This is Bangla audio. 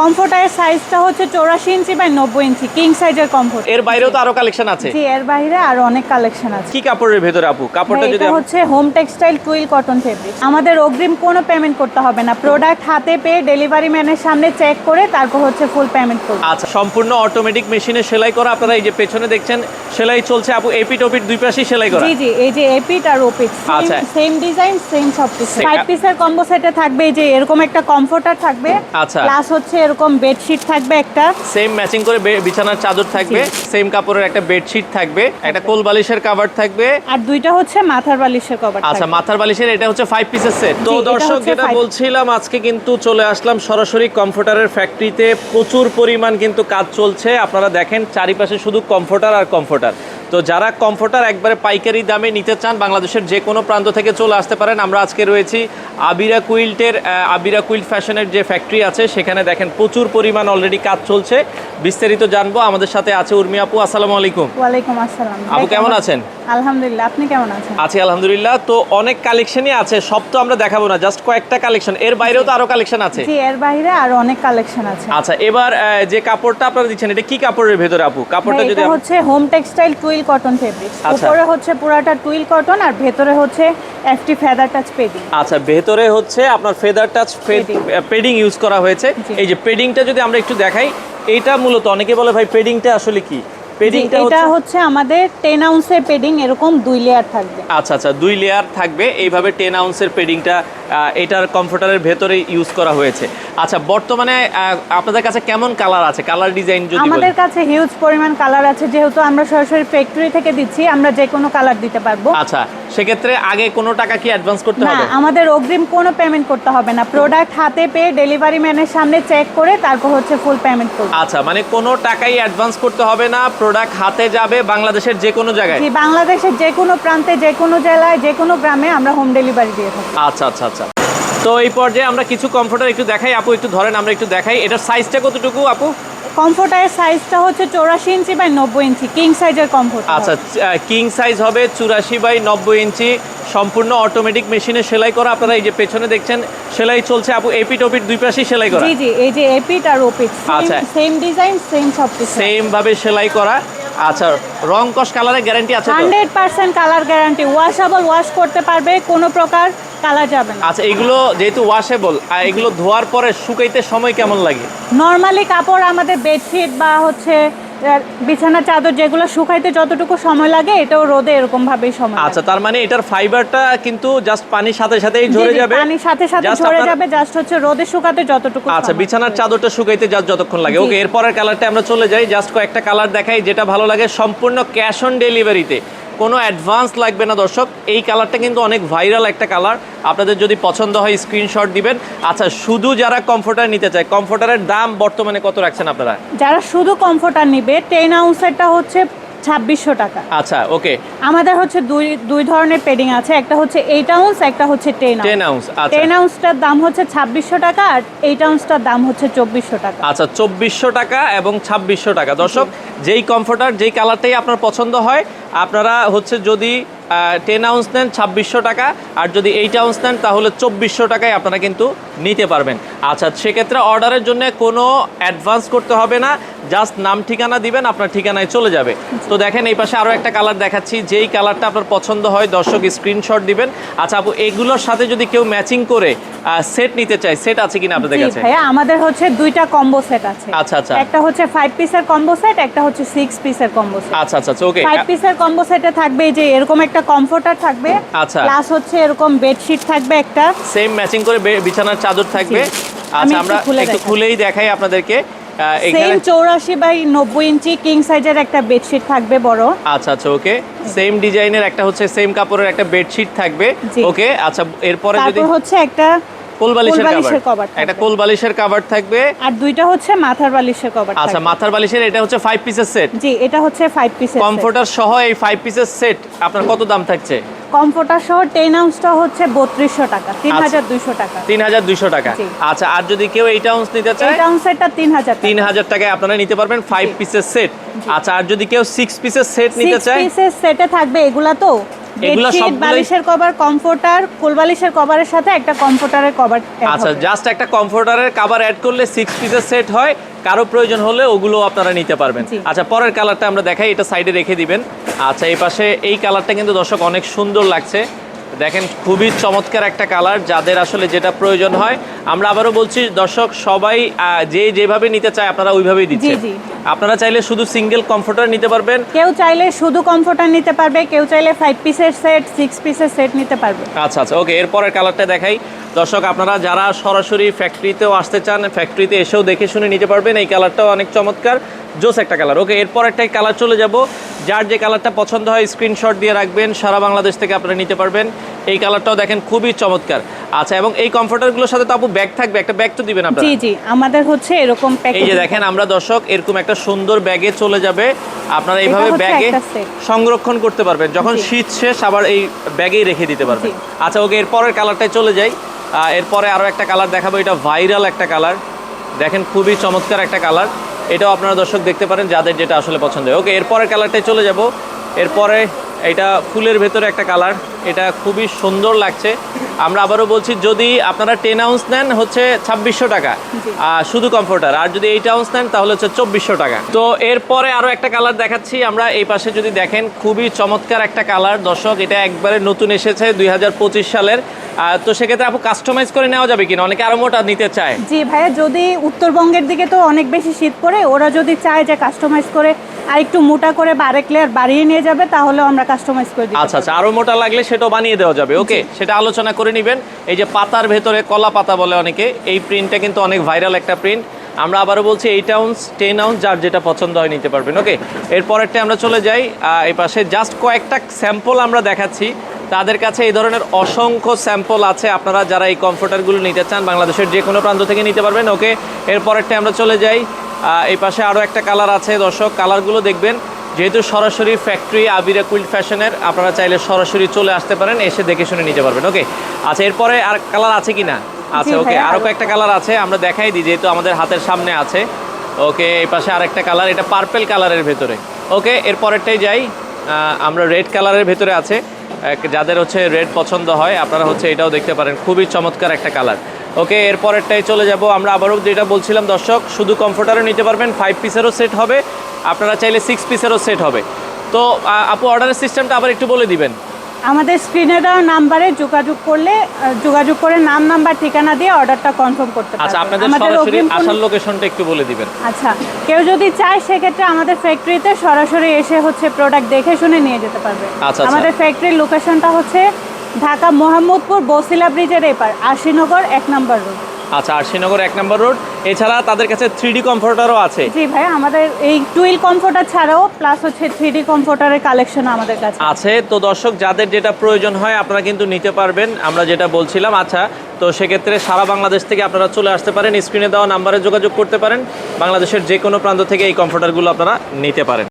কমফোর্টারের সাইজটা হচ্ছে চৌরাশি ইঞ্চি বাই নব্বই ইঞ্চি কিং সাইজের কমফোর্ট এর বাইরেও তো আরও কালেকশন আছে। জি এর বাইরে আরও অনেক কালেকশন আছে। কি কাপড়ের ভেতরে আপু? কাপড়টা যদি হচ্ছে home textile twill cotton fabric আমাদের অগ্রিম কোনো পেমেন্ট করতে হবে না। প্রোডাক্ট হাতে পেয়ে ডেলিভারি ম্যানের সামনে চেক করে তারপর হচ্ছে ফুল পেমেন্ট করবে। আচ্ছা সম্পূর্ণ অটোমেটিক মেশিনে সেলাই করা। আপনারা এই যে পেছনে দেখছেন সেলাই চলছে আপু এপিট ওপিট দুই পাশেই সেলাই করা। জি জি এই যে এপিট আর ওপিট আচ্ছা। সেম ডিজাইন সেম সব কিছু. ফাইভ পিসের কম্বো সেটে থাকবে এই যে এরকম একটা কমফোর্টার থাকবে। আচ্ছা। প্লাস হচ্ছে এরকম বেডশিট থাকবে একটা। সেম ম্যাচিং করে বিছানার চাদর থাকবে সেম কাপড়ের একটা বেডশিট থাকবে একটা কোল বালিশের কাভার থাকবে। আর দুইটা হচ্ছে মাথার বালিশের কভার আচ্ছা মাথার বালিশের এটা হচ্ছে ফাইভ পিসের সেট তো দর্শক যেটা বলছিলাম আজকে কিন্তু চলে আসলাম সরাসরি কমফোর্টারের ফ্যাক্টরিতে প্রচুর পরিমাণ কিন্তু কাজ চলছে। আপনারা দেখেন চারিপাশে শুধু কমফোর্টার আর কমফোর্টার তো যারা কমফোর্টার একবারে পাইকারি দামে নিতে চান বাংলাদেশের যে কোনো প্রান্ত থেকে চলে আসতে পারেন। আমরা আজকে রয়েছি আবিরা কুইল্টের আবিরা কুইল্ট ফ্যাশনের যে ফ্যাক্টরি আছে সেখানে দেখেন প্রচুর পরিমাণ অলরেডি কাজ চলছে। বিস্তারিত জানব। আমাদের সাথে আছে উর্মি আপু আসসালামু আলাইকুম। ওয়ালাইকুম আসসালাম। আপু কেমন আছেন? আলহামদুলিল্লাহ আপনি কেমন আছেন? আছি আলহামদুলিল্লাহ। তো অনেক কালেকশনই আছে সব তো আমরা দেখাবো না জাস্ট কয়েকটা কালেকশন। এর বাইরেও তো আরও কালেকশন আছে? জি এর বাইরে আরও অনেক কালেকশন আছে। আচ্ছা এবার যে কাপড়টা আপনারা দিচ্ছেন এটা কি কাপড়ের ভেতরে আপু? কাপড়টা যদি হচ্ছে home textile twill cotton fabric আচ্ছা। উপরে হচ্ছে পুরাটা টুইল কটন আর ভেতরে হচ্ছে এফটি ফেদার টাচ পেডিং। আচ্ছা ভেতরে হচ্ছে আপনার ফেদার টাচ। পেডিং ইউজ করা হয়েছে। এই যে পেডিংটা যদি আমরা একটু দেখাই এটা মূলত অনেকে বলে ভাই পেডিংটা আসলে কি? পেডিংটা এটা হচ্ছে আমাদের টেন আউন্সের পেডিং এরকম দুই লেয়ার থাকবে। আচ্ছা আচ্ছা দুই লেয়ার থাকবে। এইভাবে টেন আউন্সের পেডিংটা এটার কমফোর্টারের ভেতরে ইউজ করা হয়েছে। আচ্ছা বর্তমানে আপনাদের কাছে কেমন কালার আছে? কালার ডিজাইন যদি আমাদের কাছে হিউজ পরিমাণ কালার আছে। যেহেতু আমরা সরাসরি ফ্যাক্টরি থেকে দিচ্ছি আমরা যে কোনো কালার দিতে পারব। আচ্ছা সেক্ষেত্রে আগে কোনো টাকা কি অ্যাডভান্স করতে না হবে? আমাদের অগ্রিম কোনো পেমেন্ট করতে হবে না। প্রোডাক্ট হাতে পেয়ে ডেলিভারি ম্যানের সামনে চেক করে তারপর হচ্ছে ফুল পেমেন্ট করবে। আচ্ছা মানে কোনো টাকাই অ্যাডভান্স করতে হবে না প্রোডাক্ট হাতে যাবে বাংলাদেশের যে কোনো জায়গায়? জি বাংলাদেশের যে কোনো প্রান্তে যে কোনো জেলায় যে কোনো গ্রামে আমরা হোম ডেলিভারি দিয়ে থাকি। আচ্ছা আচ্ছা আচ্ছা। তো এই পর্যায়ে আমরা কিছু কমফোর্টার একটু দেখাই। আপু একটু ধরেন আমরা একটু দেখাই। এটার সাইজটা কতটুকু আপু? কমফোর্টারের সাইজটা হচ্ছে চৌরাশি ইঞ্চি বাই নব্বই ইঞ্চি কিং সাইজের কমফোর্ট আচ্ছা কিং সাইজ হবে চুরাশি বাই নব্বই ইঞ্চি সম্পূর্ণ অটোমেটিক মেশিনে সেলাই করা। আপনারা এই যে পেছনে দেখছেন সেলাই চলছে। আপু এপিট ওপিট দুই পাশে সেলাই করা। জি জি এই যে এপিট আর ওপিট আচ্ছা। সেম ডিজাইন সেম সব সেম ভাবে সেলাই করা। আচ্ছা রং কস কালারের গ্যারান্টি আছে তো? Hundred percent colour guarantee washable wash করতে পারবে কোনো প্রকার কালার যাবে না। আচ্ছা এগুলো যেহেতু ওয়াশেবল আর এগুলো ধোয়ার পরে শুকাইতে সময় কেমন লাগে? নর্মালি কাপড় আমাদের বেডশিট বা হচ্ছে আহ, বিছানার চাদর যেগুলো শুকাইতে যতটুকু সময় লাগে এটাও রোদে এরকম ভাবেই সময় আচ্ছা তার মানে এটার ফাইবারটা কিন্তু জাস্ট পানির সাথে সাথেই ঝরে যাবে। পানির সাথে সাথে ঝরে যাবে জাস্ট হচ্ছে রোদে শুকাতে যতটুকু আচ্ছা বিছানার। চাদরটা শুকাইতে জাস্ট যতক্ষণ লাগে। ওকে এরপরের কালারটা আমরা চলে যাই। জাস্ট কয়েকটা কালার দেখাই যেটা ভালো লাগে সম্পূর্ণ ক্যাশ অন ডেলিভারিতে কোনো অ্যাডভান্স লাগবে না দর্শক। এই কালারটা কিন্তু অনেক ভাইরাল একটা কালার আপনাদের যদি পছন্দ হয় স্ক্রিনশট দিবেন। আচ্ছা শুধু যারা কমফোর্টার নিতে চায় কমফোর্টারের দাম বর্তমানে কত রাখছেন আপনারা? যারা শুধু কমফোর্টার নিবে টেন আউন্সেরটা হচ্ছে ছাব্বিশশো টাকা। আচ্ছা ওকে। আমাদের হচ্ছে দুই দুই ধরনের পেডিং আছে একটা হচ্ছে এইট আউন্স একটা হচ্ছে টেন টেন আউন্স টেন আউন্সটার দাম হচ্ছে ছাব্বিশশো টাকা আর এইট আউন্সটার দাম হচ্ছে চব্বিশশো টাকা। আচ্ছা চব্বিশশো টাকা এবং ছাব্বিশশো টাকা। দর্শক যেই কমফোর্টার যেই কালারটাই আপনার পছন্দ হয় আপনারা হচ্ছে যদি টেন আউন্স নেন ছাব্বিশশো টাকা। আর যদি এইট আউন্স নেন তাহলে চব্বিশশো টাকায় আপনারা কিন্তু নিতে পারবেন। আচ্ছা সেক্ষেত্রে অর্ডারের জন্য কোনো অ্যাডভান্স করতে হবে না। জাস্ট নাম ঠিকানা দিবেন আপনার ঠিকানায় চলে যাবে। তো দেখেন এই পাশে আরও একটা কালার দেখাচ্ছি যেই কালারটা আপনার পছন্দ হয় দর্শক স্ক্রিনশট দিবেন। আচ্ছা আপু এগুলোর সাথে যদি কেউ ম্যাচিং করে সেট নিতে চায় সেট আছে কিনা আপনাদের কাছে? ভাইয়া আমাদের হচ্ছে দুইটা কম্বো সেট আছে। আচ্ছা, আচ্ছা। একটা হচ্ছে ফাইভ পিসের কম্বো সেট একটা হচ্ছে সিক্স পিসের কম্বো সেট আচ্ছা আচ্ছা ওকে ফাইভ পিসের কম্বো সেটে থাকবে এই যে এরকম একটা কমফোর্টার থাকবে আচ্ছা। প্লাস হচ্ছে এরকম বেডশিট থাকবে একটা। সেম ম্যাচিং করে বিছানার চাদর থাকবে। আচ্ছা আমরা একটু খুলেই দেখাই আপনাদেরকে। সেম চৌরাশি বাই নব্বই ইঞ্চি কিং সাইজের একটা বেডশিট থাকবে বড়। আচ্ছা আচ্ছা ওকে সেম ডিজাইনের একটা হচ্ছে সেম কাপড়ের একটা বেডশিট থাকবে। ওকে আচ্ছা এরপরে যদি হচ্ছে একটা কোল বালিশের কভার একটা কোল বালিশের কভার থাকবে। আর দুইটা হচ্ছে মাথার বালিশের কভার আচ্ছা মাথার বালিশের এটা হচ্ছে ফাইভ পিসের সেট জি এটা হচ্ছে ফাইভ পিসের কমফোর্টার সহ এই ফাইভ পিসের সেট আপনার কত দাম থাকছে? কমফোর্টার সহ টেন আউন্সটা হচ্ছে বত্রিশশো টাকা তিন হাজার দুইশো টাকা। তিন হাজার দুইশো টাকা। আচ্ছা আর যদি কেউ এইটা আউন্স নিতে চায় টাকায় আপনারা নিতে পারবেন পিসের সেট আচ্ছা আর যদি কেউ সিক্স পিসের সেট নিতে চায় পিসের সেটে থাকবে এগুলা তো? এগুলো সব বালিশের কভার কমফোর্টার কোল বালিশের কভারের সাথে একটা কমফোর্টারের কভার আচ্ছা জাস্ট একটা কমফোর্টারের কভার অ্যাড করলে 6 পিসের সেট হয়। কারও প্রয়োজন হলে ওগুলো আপনারা নিতে পারবেন। আচ্ছা পরের কালারটা আমরা দেখাই এটা সাইডে রেখে দিবেন। আচ্ছা এই পাশে এই কালারটা কিন্তু দর্শক অনেক সুন্দর লাগছে। দেখেন খুবই চমৎকার একটা কালার যাদের আসলে যেটা প্রয়োজন হয়। আমরা আবারও বলছি দর্শক সবাই যে যেভাবে নিতে চায় আপনারা ওইভাবেই দিচ্ছেন আপনারা চাইলে শুধু সিঙ্গেল কমফোর্টার নিতে পারবেন। কেউ চাইলে শুধু কমফোর্টার নিতে পারবে কেউ চাইলে ফাইভ পিসের সেট সিক্স পিসের সেট নিতে পারবে। আচ্ছা আচ্ছা ওকে এরপরের কালারটা দেখাই। দর্শক আপনারা যারা সরাসরি ফ্যাক্টরিতেও আসতে চান ফ্যাক্টরিতে এসেও দেখে শুনে নিতে পারবেন। এই কালারটাও অনেক চমৎকার। জোস একটা কালার ওকে এরপর একটাই কালার চলে যাব। যার যে কালারটা পছন্দ হয় স্ক্রিনশট দিয়ে রাখবেন। সারা বাংলাদেশ থেকে আপনারা নিতে পারবেন। এই কালারটাও দেখেন খুবই চমৎকার। আচ্ছা এবং এই কমফোর্টারগুলোর সাথে তো আপু ব্যাগ থাকবে একটা ব্যাগ তো দিবেন আপনারা? জি জি আমাদের হচ্ছে এরকম প্যাকেজ এই যে দেখেন আমরা দর্শক এরকম একটা সুন্দর ব্যাগে চলে যাবে। আপনারা এইভাবে ব্যাগে সংরক্ষণ করতে পারবেন। যখন শীত শেষ আবার এই ব্যাগেই রেখে দিতে পারবেন। আচ্ছা ওকে এরপরের কালারটায় চলে যাই। এরপরে আরও একটা কালার দেখাবো। এটা ভাইরাল একটা কালার দেখেন খুবই চমৎকার একটা কালার এটাও আপনারা দর্শক দেখতে পারেন, যাদের যেটা আসলে পছন্দ। হয় ওকে, এরপরের কালারটায় চলে যাব। এরপরে এটা ফুলের ভেতরে একটা কালার এটা খুবই সুন্দর লাগছে। আমরা আবারও বলছি যদি আপনারা টেন আউন্স নেন হচ্ছে ছাব্বিশশো টাকা। শুধু কমফোর্টার আর যদি এইট আউন্স নেন তাহলে হচ্ছে চব্বিশশো টাকা। তো এরপরে আরও একটা কালার দেখাচ্ছি। আমরা এই পাশে যদি দেখেন খুবই চমৎকার একটা কালার দর্শক এটা একবারে নতুন এসেছে দুই সালের। তো সেক্ষেত্রে আপু কাস্টমাইজ করে নেওয়া যাবে কিনা? অনেকে আরও মোটা নিতে চায়। জি ভাইয়া যদি উত্তরবঙ্গের দিকে তো অনেক বেশি শীত পড়ে ওরা যদি চায় যে কাস্টমাইজ করে আর একটু মোটা করে বা আরেক লেয়ার বাড়িয়ে নিয়ে যাবে তাহলে আমরা কাস্টমাইজ করে দিই আচ্ছা আচ্ছা আরও মোটা লাগলে সেটাও বানিয়ে দেওয়া যাবে। ওকে সেটা আলোচনা করে নেবেন। এই যে পাতার ভেতরে কলা পাতা বলে অনেকে এই প্রিন্টটা কিন্তু অনেক ভাইরাল একটা প্রিন্ট আমরা আবারও বলছি এইট আউন্স টেন আউন্স যার যেটা পছন্দ হয় নিতে পারবেন। ওকে এরপরেরটা আমরা চলে যাই এই পাশে জাস্ট কয়েকটা স্যাম্পল আমরা দেখাচ্ছি। তাদের কাছে এই ধরনের অসংখ্য স্যাম্পল আছে। আপনারা যারা এই কমফোর্টারগুলো নিতে চান বাংলাদেশের যে কোনো প্রান্ত থেকে নিতে পারবেন। ওকে এরপরেরটা আমরা চলে যাই। এই পাশে আরও একটা কালার আছে দর্শক। কালারগুলো দেখবেন যেহেতু সরাসরি ফ্যাক্টরি আবিরা কুইল্ড ফ্যাশনের আপনারা চাইলে সরাসরি চলে আসতে পারেন এসে দেখে শুনে নিতে পারবেন। ওকে আচ্ছা এরপরে আর কালার আছে কি না আচ্ছা ওকে আরও কয়েকটা কালার আছে আমরা দেখাই দিই যেহেতু আমাদের হাতের সামনে আছে। ওকে এই পাশে আরেকটা কালার এটা পার্পেল কালারের ভেতরে। ওকে এরপরেরটাই যাই আমরা রেড কালারের ভেতরে আছে। যাদের হচ্ছে রেড পছন্দ হয় আপনারা হচ্ছে এটাও দেখতে পারেন। খুবই চমৎকার একটা কালার ওকে এরপরেরটাই চলে যাব। আমরা আবারও যেটা বলছিলাম দর্শক শুধু কমফোর্টারও নিতে পারবেন ফাইভ পিসেরও সেট হবে। আপনারা চাইলে সিক্স পিসেরও সেট হবে। তো আপু অর্ডারের সিস্টেমটা আবার একটু বলে দিবেন। আমাদের স্ক্রিনে দেওয়া নাম্বারে যোগাযোগ করলে যোগাযোগ করে নাম নাম্বার ঠিকানা দিয়ে অর্ডারটা কনফার্ম করতে আচ্ছা আপনাদের আমাদের সরাসরি অগ্রিম আসার লোকেশনটা একটু বলে দিবেন। আচ্ছা কেউ যদি চায় সেক্ষেত্রে আমাদের ফ্যাক্টরিতে সরাসরি এসে হচ্ছে প্রোডাক্ট দেখে শুনে নিয়ে যেতে পারবে। আচ্ছা, আচ্ছা। আমাদের ফ্যাক্টরির লোকেশনটা হচ্ছে ঢাকা মোহাম্মদপুর বসিলা ব্রিজের এপার আশিনগর এক নম্বর রোড। আচ্ছা আরশিনগর এক নম্বর রোড। এছাড়া তাদের কাছে থ্রি ডি কমফোর্টারও আছে। জি ভাই আমাদের এই টুইল কমফোর্টার ছাড়াও প্লাস হচ্ছে থ্রি ডি কমফোর্টারের কালেকশন আমাদের কাছে। আছে। তো দর্শক যাদের যেটা প্রয়োজন হয় আপনারা কিন্তু নিতে পারবেন। আমরা যেটা বলছিলাম আচ্ছা তো সেক্ষেত্রে সারা বাংলাদেশ থেকে আপনারা চলে আসতে পারেন। স্ক্রিনে দেওয়া নাম্বারে যোগাযোগ করতে পারেন। বাংলাদেশের যে কোনো প্রান্ত থেকে এই কমফোর্টারগুলো আপনারা নিতে পারেন।